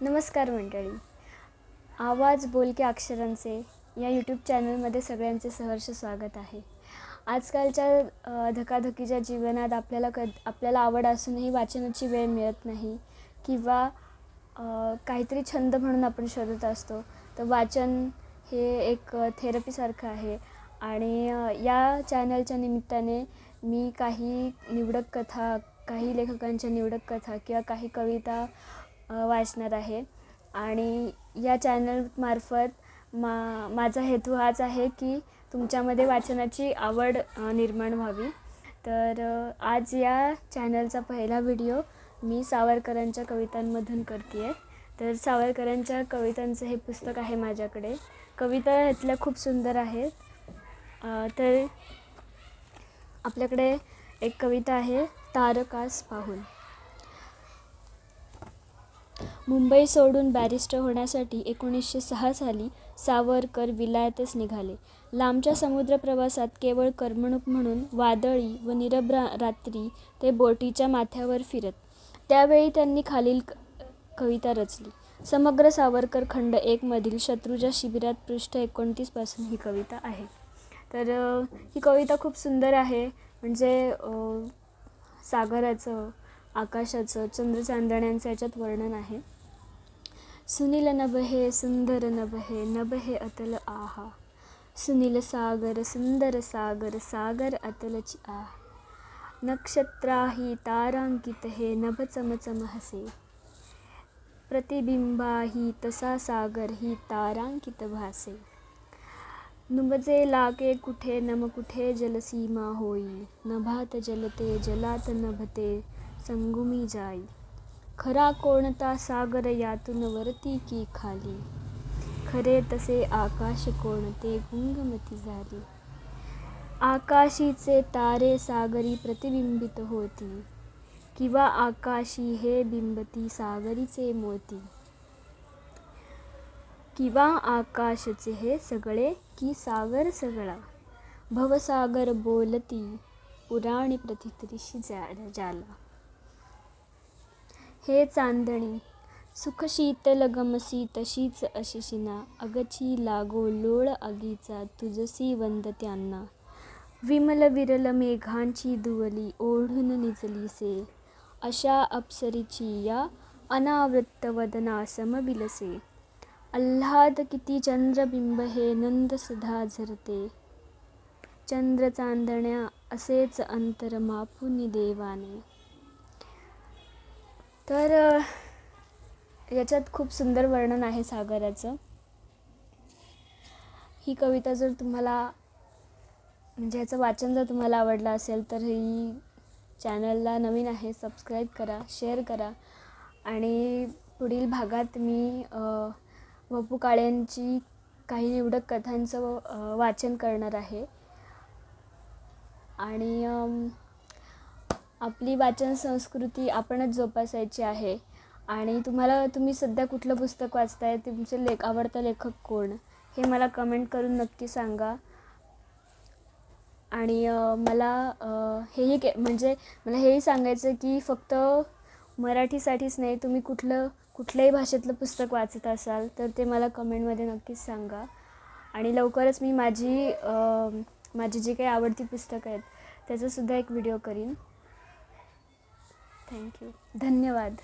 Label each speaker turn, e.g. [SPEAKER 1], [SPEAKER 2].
[SPEAKER 1] नमस्कार मंडळी. आवाज बोलक्या अक्षरांचे या यूट्यूब चॅनलमध्ये सगळ्यांचे सहर्ष स्वागत आहे. आजकालच्या धकाधकीच्या जीवनात आपल्याला कद आपल्याला आवड असूनही वाचनाची वेळ मिळत नाही किंवा काहीतरी छंद म्हणून आपण शोधत असतो तर वाचन हे एक थेरपीसारखं आहे. आणि या चॅनलच्या निमित्ताने मी काही निवडक कथा काही लेखकांच्या निवडक कथा किंवा काही कविता वाचणार आहे. आणि या चॅनलमार्फत मा माझा हेतू हाच आहे की तुमच्यामध्ये वाचनाची आवड निर्माण व्हावी. तर आज या चॅनलचा पहिला व्हिडिओ मी सावरकरांच्या कवितांमधून करते आहे तर सावरकरांच्या कवितांचं हे पुस्तक आहे माझ्याकडे. कविता ह्यातल्या खूप सुंदर आहेत. तर आपल्याकडे एक कविता आहे तारकास पाहून. मुंबई सोडून बॅरिस्टर होण्यासाठी एकोणीसशे सहा साली सावरकर विलायतच निघाले. लांबच्या समुद्र प्रवासात केवळ करमणूक म्हणून वादळी व निरभ रा रात्री ते बोटीच्या माथ्यावर फिरत. त्यावेळी त्यांनी खालील क- कविता रचली. समग्र सावरकर खंड एकमधील शत्रूच्या शिबिरात पृष्ठ एकोणतीसपासून ही कविता आहे. तर ही कविता खूप सुंदर आहे. म्हणजे सागराचं आकाशाचं चंद्रचांदण्यांचं याच्यात वर्णन आहे. सुनील नभहे सुंदर नभहे नभहे अतल आहा। सुनील सागर सुंदर सागर सागर अतलची आह नक्षत्राही तारांकित हे नभ चमचमहसे हसे। प्रतिबिंबाही तसा सागर ही तारांकित भासे। नुबजे लागे कुठे नम कुठे जलसीमा होई। नभात जलते जलात नभते संगुमी जाई। खरा कोणता सागर यातून वरती की खाली? खरे तसे आकाश कोणते गुंगमती झाली? आकाशीचे तारे सागरी प्रतिबिंबित होती. किंवा आकाशी हे बिंबती सागरीचे मोती? किंवा आकाशचे हे सगळे की सागर सगळा? भवसागर बोलती पुराणी प्रतितरीशी जा जाला. हे चांदणी. सुख शीतल गमसी तशीच अशिशिना अगची लागो लोळ आगीचा तुझसी वंदत्यांना विमल विरल मेघांची दुवली ओढून निजलीसे अशा अप्सरीची या अनावृत्त वदना समबिलसे आल्हाद किती चंद्रबिंब हे नंद सुधा झरते. चंद्र चांदण्या असेच अंतर मापुनी देवाने. तर याच्यात खूप सुंदर वर्णन आहे सागराचं. ही कविता जर तुम्हाला म्हणजे ह्याचं वाचन जर तुम्हाला आवडलं असेल तर ही चॅनलला नवीन आहे सबस्क्राईब करा शेअर करा. आणि पुढील भागात मी वपू काळ्यांची काही निवडक कथांचं वाचन करणार आहे. आणि आपली वाचन संस्कृती आपणच जोपासायची आहे. आणि तुम्हाला तुम्ही सध्या कुठलं पुस्तक वाचताय? तुमचे लेख आवडता लेखक कोण? हे मला कमेंट करून नक्की सांगा. आणि मला हेही के म्हणजे मला हेही सांगायचं की फक्त मराठीसाठीच नाही तुम्ही कुठलं कुठल्याही भाषेतलं पुस्तक वाचत असाल तर ते मला कमेंटमध्ये नक्कीच सांगा. आणि लवकरच मी माझी माझी जी काही आवडती पुस्तकं आहेत त्याचासुद्धा एक व्हिडिओ करीन. थँक्यू. धन्यवाद.